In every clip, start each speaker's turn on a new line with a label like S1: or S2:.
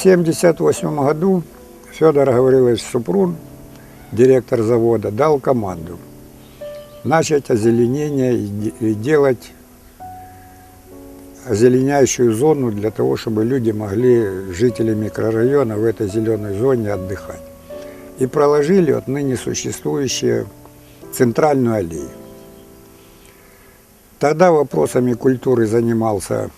S1: 1978 году Федор Гаврилович Супрун, директор завода, дал команду начать озеленение и де- и делать озеленяющую зону для того, чтобы люди могли, жители микрорайона, в этой зеленой зоне отдыхать. И проложили отныне существующую центральную аллею. Тогда вопросами культуры занимался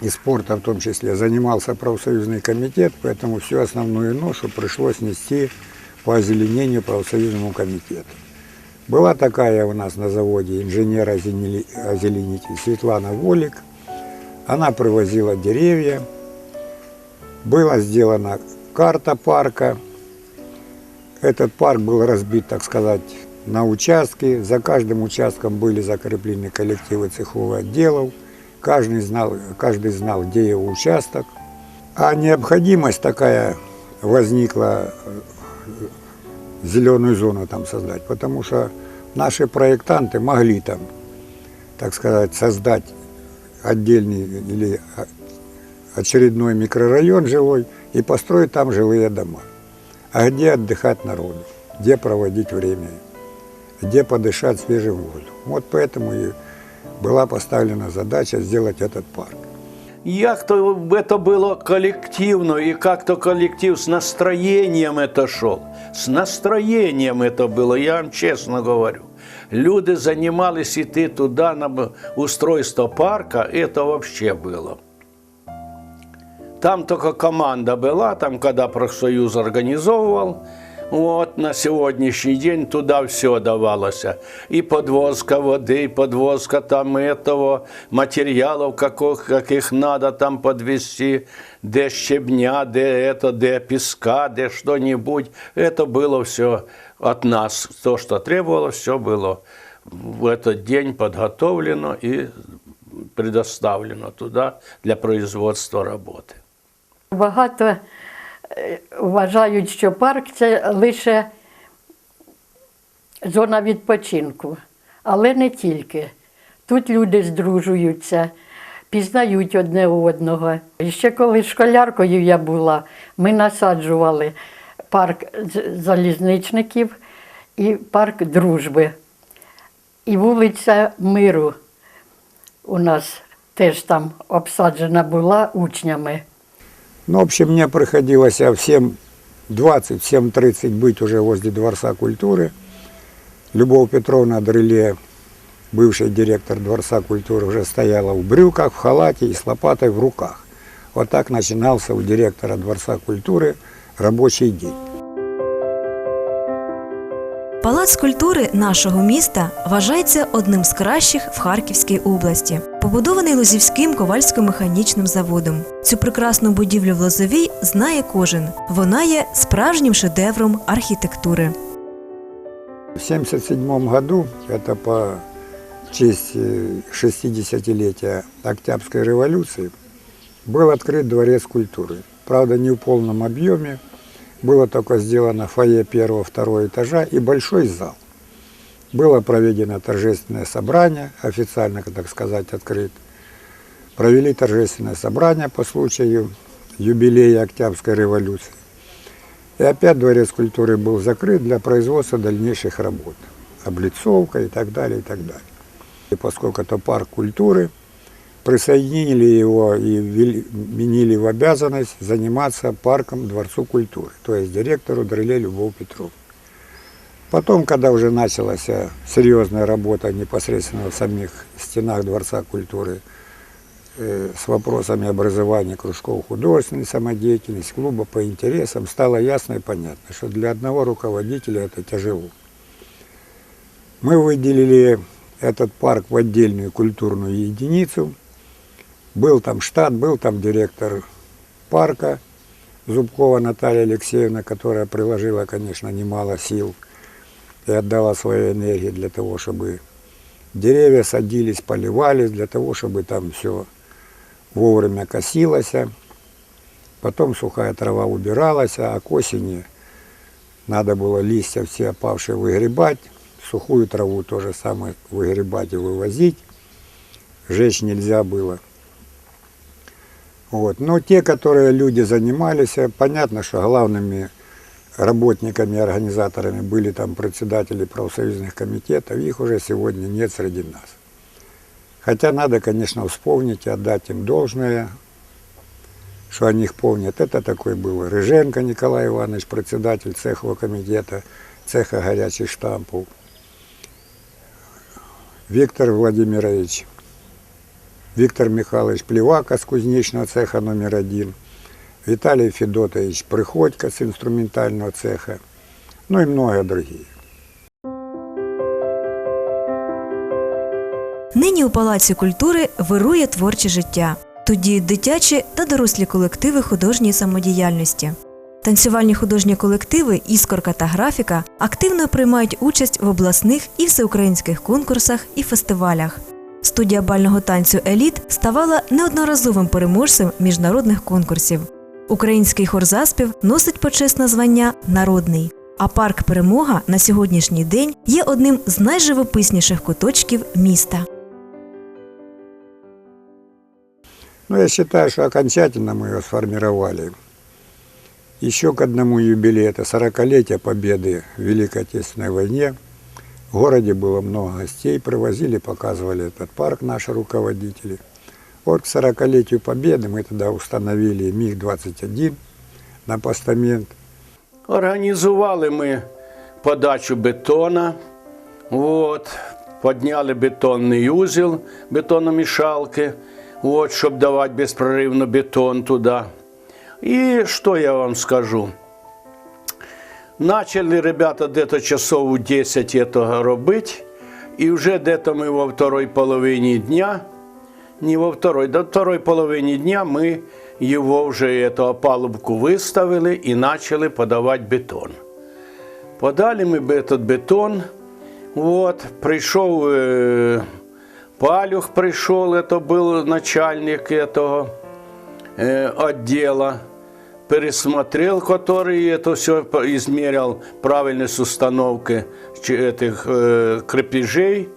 S1: и спорта в том числе занимался профсоюзный комитет, поэтому всю основную ношу пришлось нести по озеленению профсоюзному комитету. Была такая у нас на заводе инженер-озеленитель Светлана Волик. Она привозила деревья. Была сделана карта парка. Этот парк был разбит, так сказать, на участки. За каждым участком были закреплены коллективы цеховых отделов. Каждый знал, каждый знал, где его участок. А необходимость такая возникла э, зеленую зону там создать, потому что наши проектанты могли там, так сказать, создать отдельный или а, очередной микрорайон жилой и построить там жилые дома. А где отдыхать народу, где проводить время, где подышать свежим воздухом. Вот поэтому и была поставлена задача сделать этот парк.
S2: Як то это было коллективно, и как то коллектив с настроением это шел. С настроением это было, я вам честно говорю. Люди занимались идти туда на б- устройство парка, это вообще было. Там только команда была, там когда профсоюз организовывал, вот на сегодняшний день туда все давалось. И подвозка воды, и подвозка там этого, материалов, каких, каких надо там подвести, де щебня, де это, де песка, де что-нибудь. Это было все от нас. То, что требовалось, все было в этот день подготовлено и предоставлено туда для производства работы.
S3: Багато е, вважають, що парк це лише зона відпочинку, але не тільки. Тут люди здружуються, пізнають одне одного. Ще коли школяркою я була, ми насаджували парк залізничників і парк дружби. І вулиця Миру у нас теж там обсаджена була учнями.
S1: Ну, в общем, мне приходилось 7.20, в 7.30 быть уже возле Дворца культуры. Любовь Петровна Дреле, бывший директор Дворца культуры, уже стояла в брюках, в халате и с лопатой в руках. Вот так начинался у директора Дворца культуры рабочий день.
S4: Палац культури нашого міста вважається одним з кращих в Харківській області. Побудований Лозівським ковальсько-механічним заводом. Цю прекрасну будівлю в Лозовій знає кожен. Вона є справжнім шедевром архітектури.
S1: В 1977 году, это по честь э, 60-летия Октябрьской революции, был открыт Дворец культуры. Правда, не в полном объеме. Было только сделано фойе первого-второго этажа и большой зал. Было проведено торжественное собрание, официально, так сказать, открыт. Провели торжественное собрание по случаю юбилея Октябрьской революции. И опять Дворец культуры был закрыт для производства дальнейших работ. Облицовка и так далее, и так далее. И поскольку это парк культуры, присоединили его и вменили в обязанность заниматься парком Дворцу культуры, то есть директору Дреле Любовь Петровна. Потом, когда уже началась э, серьезная работа непосредственно в самих стенах Дворца культуры э, с вопросами образования кружков художественной самодеятельности, клуба по интересам, стало ясно и понятно, что для одного руководителя это тяжело. Мы выделили этот парк в отдельную культурную единицу. Был там штат, был там директор парка Зубкова Наталья Алексеевна, которая приложила, конечно, немало сил и отдала свою энергию для того, чтобы деревья садились, поливались, для того, чтобы там все вовремя косилось. Потом сухая трава убиралась, а к осени надо было листья все опавшие выгребать, сухую траву то же самое выгребать и вывозить. Жечь нельзя было. Вот. Но те, которые люди занимались, э, понятно, что главными работниками, организаторами были там председатели профсоюзных комитетов, их уже сегодня нет среди нас. Хотя надо, конечно, вспомнить и отдать им должное, что они их помнят. Это такой был Рыженко Николай Иванович, председатель цехового комитета, цеха горячих штампов. Виктор Владимирович, Виктор Михайлович Плевака с кузнечного цеха номер один, Виталий Федотович Приходько с инструментального цеха, ну и много другие.
S4: Нині у Палаці культури вирує творче життя. Діють дитячі та дорослі колективи художньої самодіяльності. Танцювальні художні колективи Іскорка та графіка активно приймають участь в обласних і всеукраїнських конкурсах і фестивалях Студія бального танцю Еліт ставала неодноразовим переможцем міжнародних конкурсів. Український хорзаспів носить почесне звання Народний. А парк Перемога на сьогоднішній день є одним з найживописніших куточків міста.
S1: Но я считаю, что окончательно мы ее сформировали. Еще к одному юбилею, это 40-летие победы в Великой Отечественной войне. В городе было много гостей, привозили, показывали этот парк наши руководители. Вот к 40-летию победы мы тогда установили МиГ-21 на постамент.
S2: Організували ми подачу бетона, от, підняли бетонний узел бетономішалки, от, щоб давати безпроривно бетон туди. І що я вам скажу? Начали ребята где-то часов у 10 этого робити, і вже где-то ми во второй половині дня, не во второй, до второй половині дня ми його вже эту опалубку виставили і почали подавати бетон. Подали ми б- этот бетон. Вот, прийшов е, Палюх, прийшов, это був начальник этого э, отдела, пересмотрел, который это все измерял правильность установки ч- этих э, крепежей.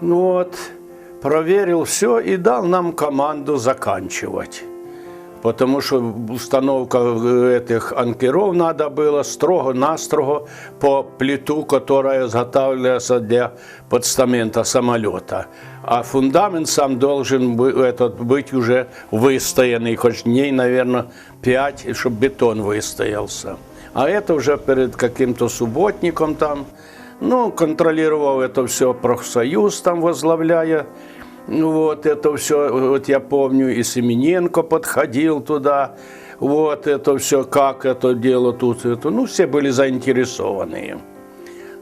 S2: Вот, проверил все и дал нам команду заканчивать. Потому что установка э, этих анкеров надо было строго-настрого по плиту, которая изготавливалась для подстамента самолета. А фундамент сам должен бы- этот быть уже выстоянный, хоть дней, наверное, 5, чтобы бетон выстоялся. А это уже перед каким-то субботником там, ну, контролировал это все профсоюз там возглавляя. Ну, Вот это все, вот я помню, и Семененко подходил туда, вот это все, как это дело тут, это, ну, все были заинтересованные.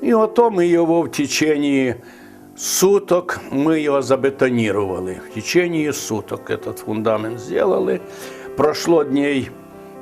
S2: И потом мы его в течение суток, мы его забетонировали. В течение суток этот фундамент сделали. Прошло дней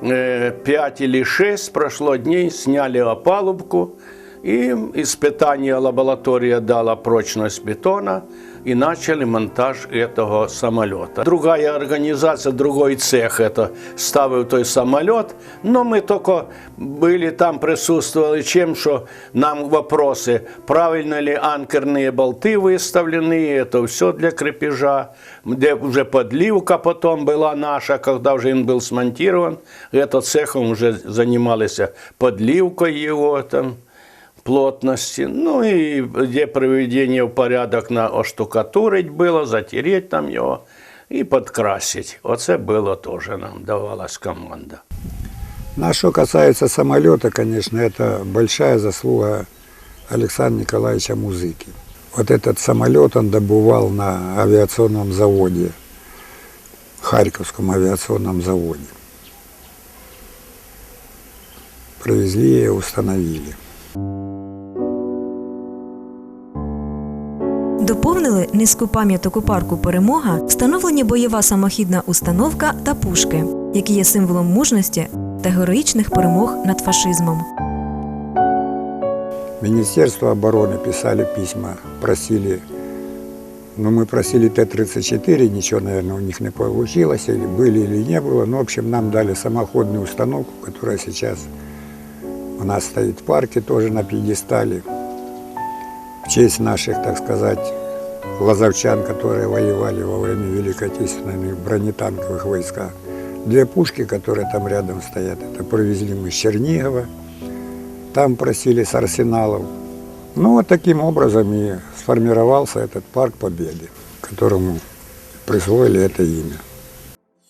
S2: 5 или 6, прошло дней, сняли опалубку, и испытание лаборатория дала прочность бетона, и начали монтаж этого самолета. Другая организация, другой цех это ставил той самолет, но мы только были там, присутствовали чем, что нам вопросы, правильно ли анкерные болты выставлены, это все для крепежа, где уже подливка потом была наша, когда уже он был смонтирован, этот цехом уже занимались подливкой его там, Плотности, ну и где приведение в порядок на оштукатурить было, затереть там його і підкрасити. Оце було теж нам давалась команда.
S1: На что касается самолета, конечно, это большая заслуга Александра Николаевича Музыки. Вот этот самолет он добывал на авиационном заводе, Харьковском авиационном заводе. Привезли и установили.
S4: Доповнили низку пам'яток у парку Перемога встановлені бойова самохідна установка та пушки, які є символом мужності та героїчних перемог над фашизмом.
S1: Министерство обороны писали письма, просили, ну мы просили Т-34, ничего, наверное, у них не получилось, или были, или не было. Ну, в общем, нам дали самоходную установку, которая сейчас у нас стоит в парке, тоже на пьедестале. В честь наших, так сказать, лазовчан, которые воевали во время Великой Отечественной бронетанковых войсках. Две пушки, которые там рядом стоят, это привезли мы с Чернигова. Там просили с арсеналов. Ну, вот таким образом и сформировался этот парк Победы, которому присвоили это имя.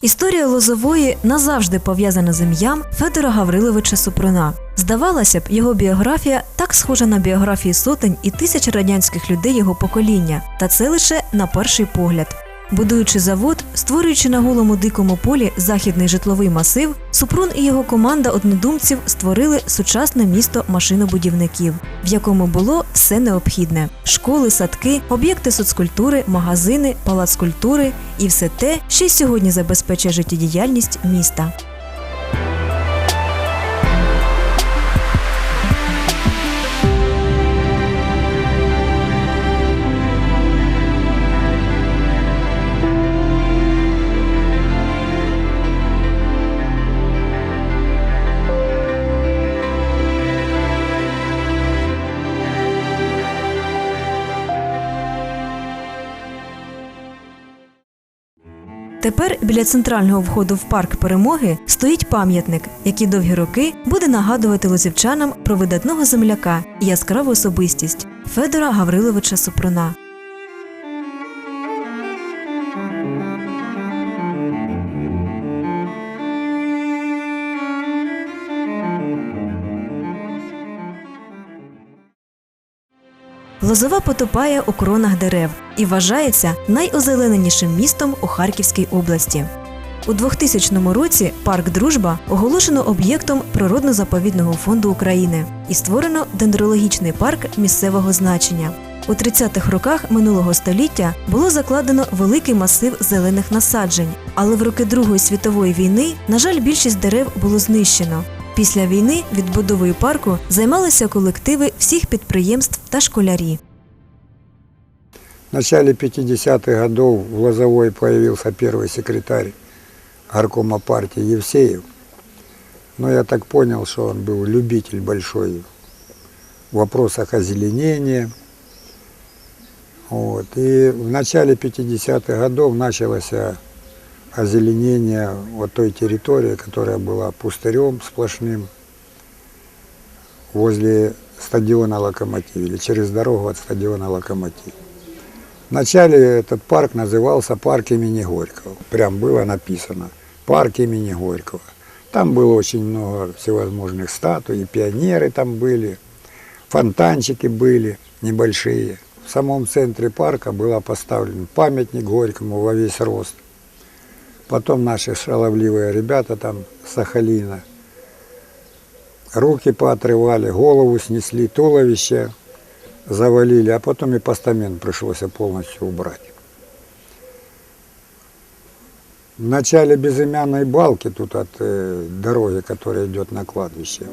S4: Історія Лозової назавжди пов'язана з ім'ям Федора Гавриловича Супруна. Здавалося б, його біографія так схожа на біографії сотень і тисяч радянських людей його покоління, та це лише на перший погляд. Будуючи завод, створюючи на голому дикому полі західний житловий масив, Супрун і його команда однодумців створили сучасне місто машинобудівників, в якому було все необхідне: школи, садки, об'єкти соцкультури, магазини, палац культури і все те, що й сьогодні забезпечує життєдіяльність міста. Тепер біля центрального входу в парк перемоги стоїть пам'ятник, який довгі роки буде нагадувати лозівчанам про видатного земляка і яскраву особистість Федора Гавриловича Супруна. Лозова потопає у кронах дерев і вважається найозелененішим містом у Харківській області. У 2000 році парк Дружба оголошено об'єктом природно-заповідного фонду України і створено дендрологічний парк місцевого значення. У 30-х роках минулого століття було закладено великий масив зелених насаджень, але в роки Другої світової війни, на жаль, більшість дерев було знищено. Після війни відбудовою парку займалися колективи всіх підприємств та школярі.
S1: В начале 50-х годов в Лозовой появился первый секретарь горкома партии Евсеев. Но я так понял, что он был любитель большой в вопросах озеленения. Вот. И в начале 50-х годов началось озеленение вот той территории, которая была пустырем сплошным возле стадиона «Локомотив» или через дорогу от стадиона «Локомотив». Вначале этот парк назывался парк имени Горького. Прям было написано парк имени Горького. Там было очень много всевозможных статуй, пионеры там были, фонтанчики были небольшие. В самом центре парка был поставлен памятник Горькому во весь рост. Потом наши шаловливые ребята там Сахалина руки поотрывали, голову снесли, туловище завалили, а потом и постамент пришлось полностью убрать. В начале безымянной балки, тут от э, дороги, которая идет на кладбище,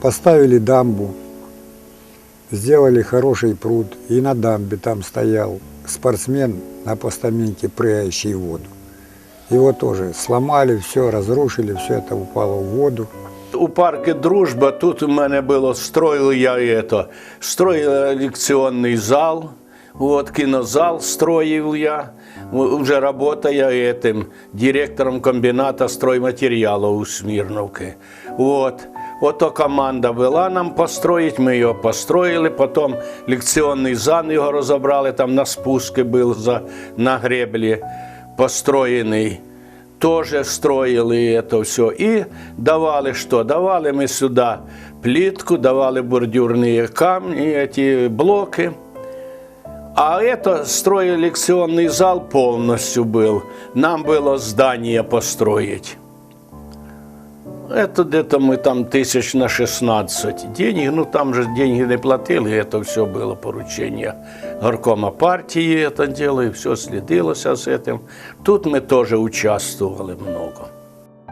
S1: поставили дамбу, сделали хороший пруд, и на дамбе там стоял спортсмен на постаменте, прыгающий в воду. Его тоже сломали, все разрушили, все это упало в воду.
S2: У парке Дружба тут у мене було, строил я это, строил лекционный зал, вот, кинозал строил я, уже работая этим директором комбината стройматериалов у Смирновки. Вот. Ото команда була нам построїть, ми його построїли, потім лекційний зал його розібрали, там на спуску був за, на греблі построєний. Тоже строили это все. И давали что? Давали мы сюда плитку, давали бордюрные камни, эти блоки. А это строили лекционный зал полностью был. Нам было здание построить. Это где-то мы там тысяч на 16 денег, ну там же деньги не платили, это все было поручение горкома партии, это дело, и все следилося с этим. Тут мы тоже участвовали много.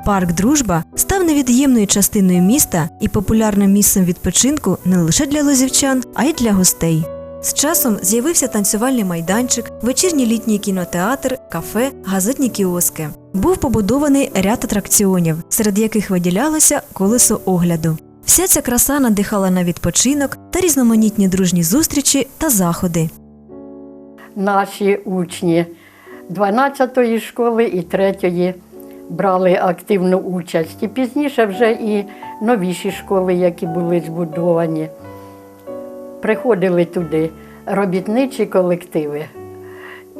S4: Парк Дружба став невід'ємною частиною міста і популярним місцем відпочинку не лише для лозівчан, а й для гостей. З часом з'явився танцювальний майданчик, вечірній літній кінотеатр, кафе, газетні кіоски. Був побудований ряд атракціонів, серед яких виділялося колесо огляду. Вся ця краса надихала на відпочинок та різноманітні дружні зустрічі та заходи.
S3: Наші учні 12-ї школи і 3-ї брали активну участь. І пізніше вже і новіші школи, які були збудовані. Приходили туди робітничі колективи,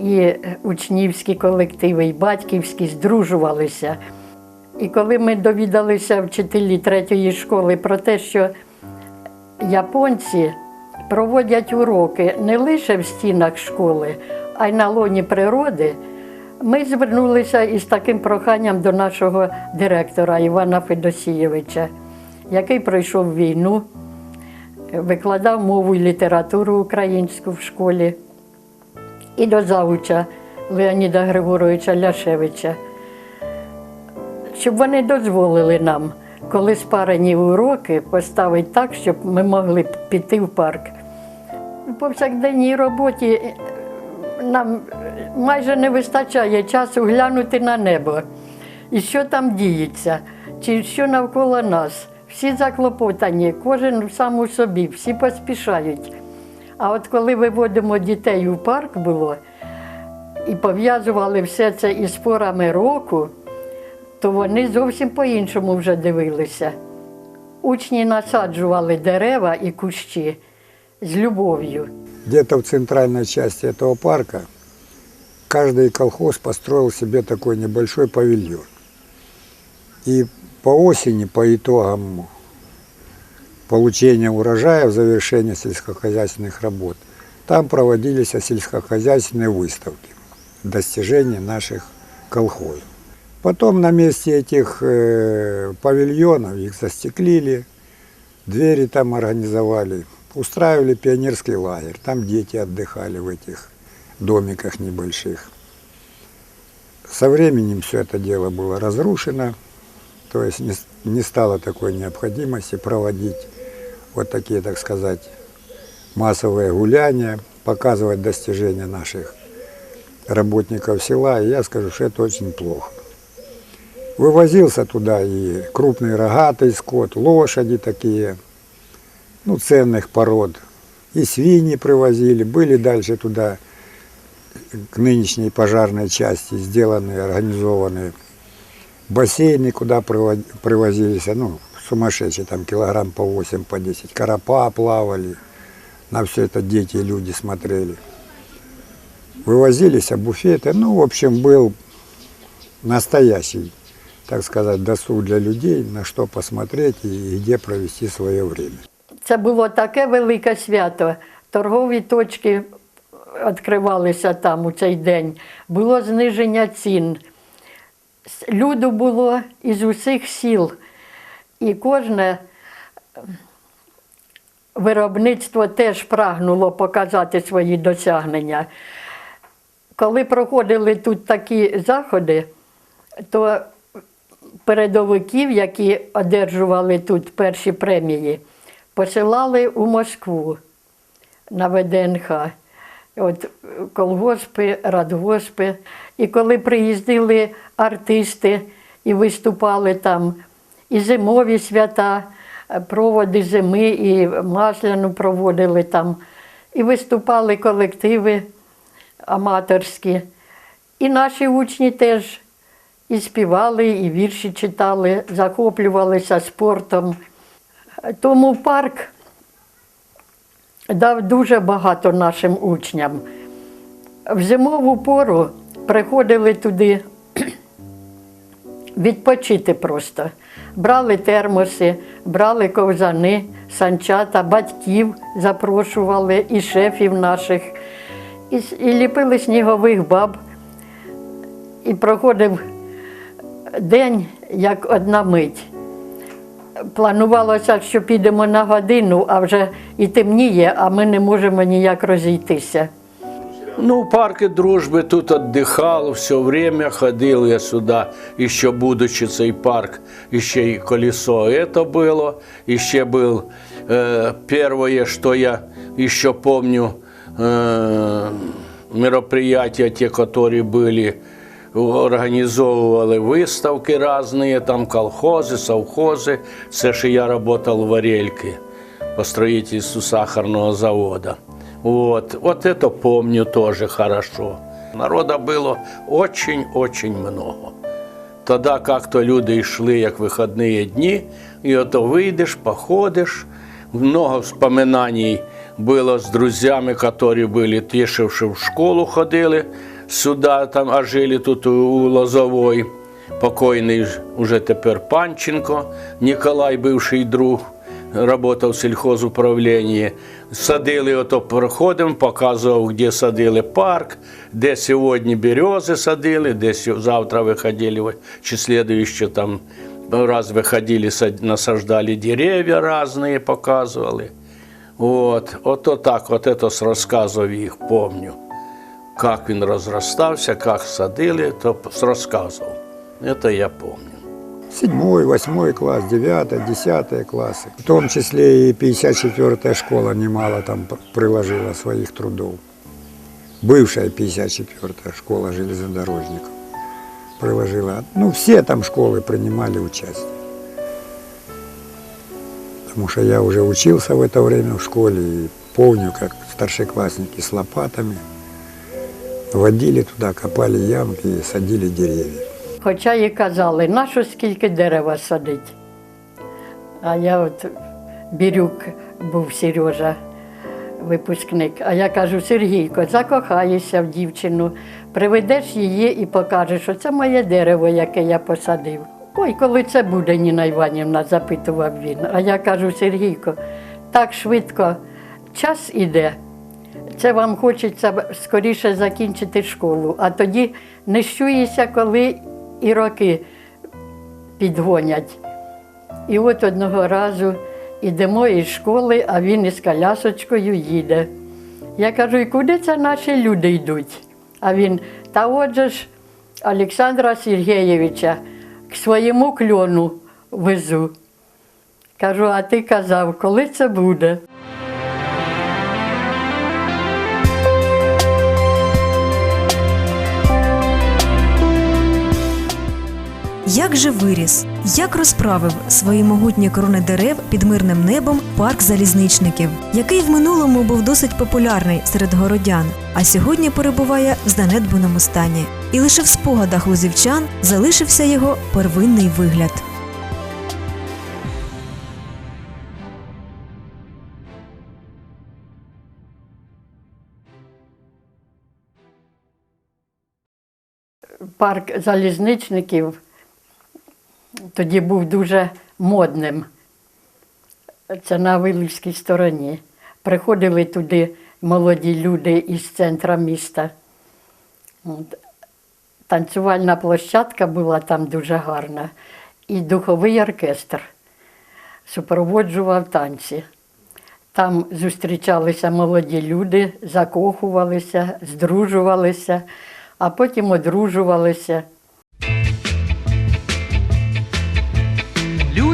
S3: і учнівські колективи, і батьківські здружувалися. І коли ми довідалися вчителі третьої школи про те, що японці проводять уроки не лише в стінах школи, а й на лоні природи, ми звернулися із таким проханням до нашого директора Івана Федосійовича, який пройшов війну, викладав мову і літературу українську в школі, і до завуча Леоніда Григоровича Ляшевича щоб вони дозволили нам, коли спарені уроки, поставити так, щоб ми могли піти в парк. У повсякденній роботі е, нам е, майже не вистачає часу глянути на небо. І що там діється, чи що навколо нас. Всі заклопотані, кожен сам у собі, всі поспішають. А от коли виводимо дітей у парк було і пов'язували все це із порами року, то вони зовсім по-іншому вже дивилися. Учні насаджували дерева і кущі з любов'ю.
S1: Где-то в центральной части этого парка каждый колхоз построил себе такой небольшой павильон. И по осени, по итогам получения урожая, в завершении сельскохозяйственных работ, там проводились сельскохозяйственные выставки достижений наших колхозов. Потом на месте этих э, павильонов их застеклили, двери там организовали, устраивали пионерский лагерь. Там дети отдыхали в этих домиках небольших. Со временем все это дело было разрушено, то есть не, не стало такой необходимости проводить вот такие, так сказать, массовые гуляния, показывать достижения наших работников села. И я скажу, что это очень плохо. Вывозился туда и крупный рогатый скот, лошади такие, ну, ценных пород. И свиньи привозили. Были дальше туда, к нынешней пожарной части, сделанные, организованные бассейны, куда привод- привозились, ну, сумасшедшие, там килограмм по 8, по 10. Карапа плавали. На все это дети и люди смотрели. Вывозились, а буфеты, ну, в общем, был настоящий, так сказать, досуг для людей, на что посмотреть и где провести свое время.
S3: Це було таке велике свято. Торгові точки відкривалися там у цей день. Було зниження цін. Люду було із усіх сіл. І кожне виробництво теж прагнуло показати свої досягнення. Коли проходили тут такі заходи, то передовиків, які одержували тут перші премії, посилали у Москву на ВДНХ. От е, колгоспи, радгоспи. І коли приїздили артисти і виступали там, і зимові свята, е, проводи зими, і масляну проводили там, і виступали колективи аматорські. І наші учні теж і співали, і вірші читали, захоплювалися спортом. Тому парк дав дуже багато нашим учням. В зимову пору приходили туди відпочити просто. Брали термоси, брали ковзани, санчата, батьків запрошували і шефів наших, і, і ліпили снігових баб. І проходив день як одна мить. Планувалося, що підемо на годину, а вже і темніє, а ми не можемо ніяк розійтися.
S2: Ну, в парке дружбы тут отдыхал, все время ходил я сюда, еще будучи цей парк, еще и колесо это было, еще был э, первое, что я еще помню, э, мероприятия, те, которые были, организовывали выставки разные, там колхозы, совхозы, це ж я работал в Варельке по строительству сахарного завода. Вот, вот это помню тоже хорошо. Народа было очень-очень много. Тоді як-то люди йшли як вихідні дні, і ото вийдеш, походиш. Много вспоминаний було з друзями, які були ті, що в школу ходили сюди, там, а жили тут у Лозовой. Покойний уже тепер Панченко, Ніколай, бивший друг, работав в сільхозуправлінні. Садили, ото проходимо, показував, де садили парк, де сьогодні берези садили, де сьо- завтра виходили, чи слідуючи там раз виходили, сад- насаждали дерев'я різні, показували. От, ото так, от это з розказів їх помню. Як він розростався, як садили, то з розказів. Это я помню.
S1: Седьмой, восьмой класс, девятый, десятые классы. В том числе и 54-я школа немало там приложила своих трудов. Бывшая 54-я школа железнодорожников приложила. Ну, все там школы принимали участие. Потому что я уже учился в это время в школе и помню, как старшеклассники с лопатами водили туда, копали ямки и садили деревья.
S3: Хоча і казали, нащо скільки дерева садить. А я от Бірюк був Сережа, випускник. А я кажу, Сергійко, закохаєшся в дівчину, приведеш її і покажеш, що це моє дерево, яке я посадив. Ой, коли це буде, Ніна Іванівна, запитував він. А я кажу, Сергійко, так швидко час іде. Це вам хочеться скоріше закінчити школу, а тоді не щуєшся, коли і роки підгонять. І от одного разу йдемо із школи, а він із колясочкою їде. Я кажу, і куди це наші люди йдуть? А він, та отже ж Олександра Сергійовича к своєму кльону везу. Кажу, а ти казав, коли це буде?
S4: Як же виріс, як розправив свої могутні крони дерев під мирним небом парк залізничників, який в минулому був досить популярний серед городян, а сьогодні перебуває в занедбаному стані. І лише в спогадах лузівчан залишився його первинний вигляд.
S3: парк залізничників тоді був дуже модним. Це на Вилівській стороні. Приходили туди молоді люди із центра міста. Танцювальна площадка була там дуже гарна. І духовий оркестр супроводжував танці. Там зустрічалися молоді люди, закохувалися, здружувалися, а потім одружувалися.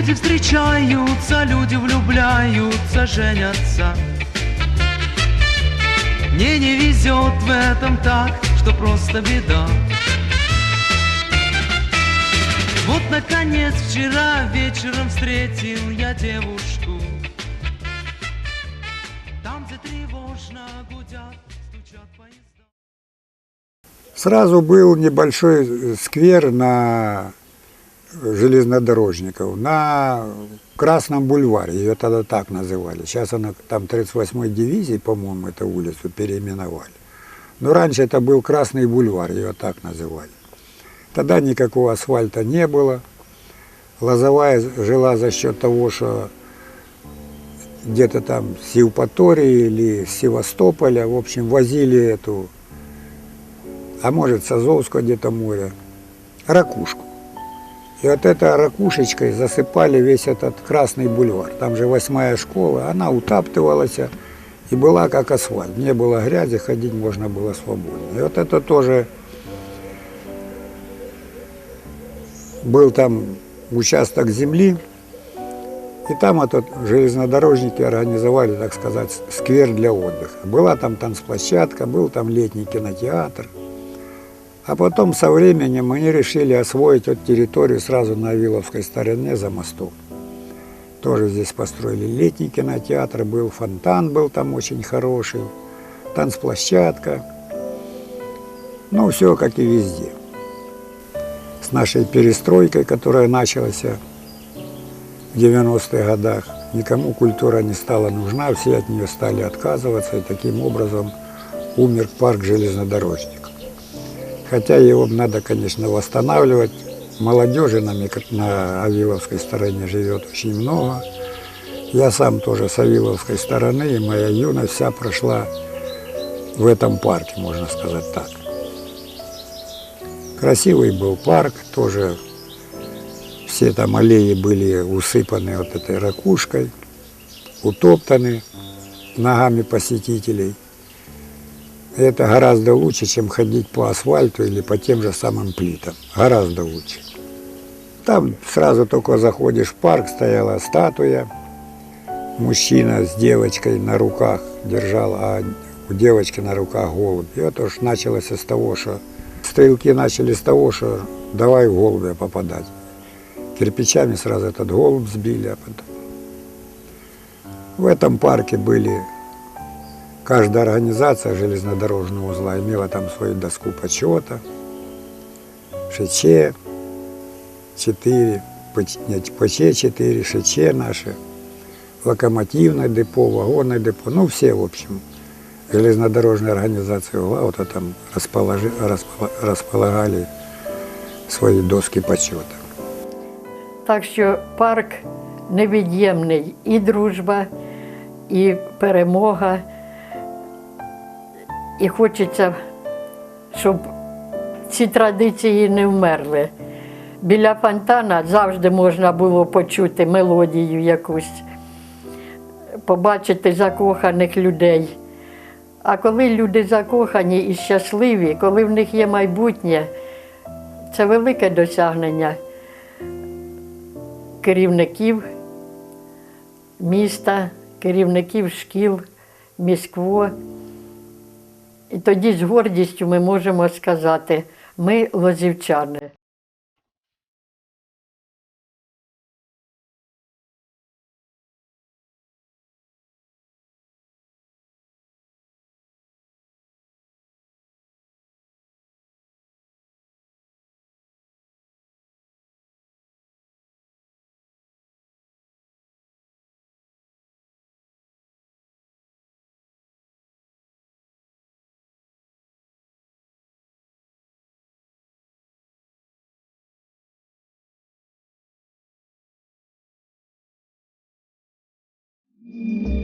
S5: Люди встречаются, люди влюбляются, женятся. Мне не везет в этом так, что просто беда. Вот, наконец, вчера вечером встретил я девушку. Там, где тревожно гудят, стучат поезда.
S1: Сразу был небольшой сквер на железнодорожников, на Красном бульваре, ее тогда так называли. Сейчас она там 38-й дивизии, по-моему, эту улицу переименовали. Но раньше это был Красный бульвар, ее так называли. Тогда никакого асфальта не было. Лозовая жила за счет того, что где-то там с Евпатории или с Севастополя, в общем, возили эту а может с Азовского где-то моря, ракушку. И вот этой ракушечкой засыпали весь этот Красный бульвар. Там же восьмая школа, она утаптывалась и была как асфальт. Не было грязи, ходить можно было свободно. И вот это тоже был там участок земли, и там этот железнодорожники организовали, так сказать, сквер для отдыха. Была там танцплощадка, был там летний кинотеатр. А потом со временем они решили освоить эту территорию сразу на Виловской стороне за мостом. Тоже здесь построили летний кинотеатр, был фонтан, был там очень хороший, танцплощадка. Ну, все как и везде. С нашей перестройкой, которая началась в 90-х годах, никому культура не стала нужна, все от нее стали отказываться, и таким образом умер парк железнодорожник. Хотя его надо, конечно, восстанавливать. Молодежи на, микро- на Авиловской стороне живет очень много. Я сам тоже с Авиловской стороны, и моя юность вся прошла в этом парке, можно сказать так. Красивый был парк, тоже все там аллеи были усыпаны вот этой ракушкой, утоптаны ногами посетителей. Это гораздо лучше, чем ходить по асфальту или по тем же самым плитам. Гораздо лучше. Там сразу только заходишь в парк, стояла статуя. Мужчина с девочкой на руках держал, а у девочки на руках голубь. И это уж началось с того, что стрелки начали с того, что давай в голубя попадать. Кирпичами сразу этот голубь сбили, а потом... В этом парке были Каждая организация железнодорожного узла имела там свою доску почета. ШЧ 4, ПЧ 4, ШЧ наши, локомотивное депо, вагонное депо, ну все, в общем, железнодорожные организации УГЛА вот там расположи, распола- располагали свої доски почета.
S3: Так що парк невід'ємний і дружба, і перемога. І хочеться, щоб ці традиції не вмерли. Біля фонтана завжди можна було почути мелодію якусь, побачити закоханих людей. А коли люди закохані і щасливі, коли в них є майбутнє, це велике досягнення керівників міста, керівників шкіл, міськво. І тоді з гордістю ми можемо сказати, ми лозівчани. Thank you.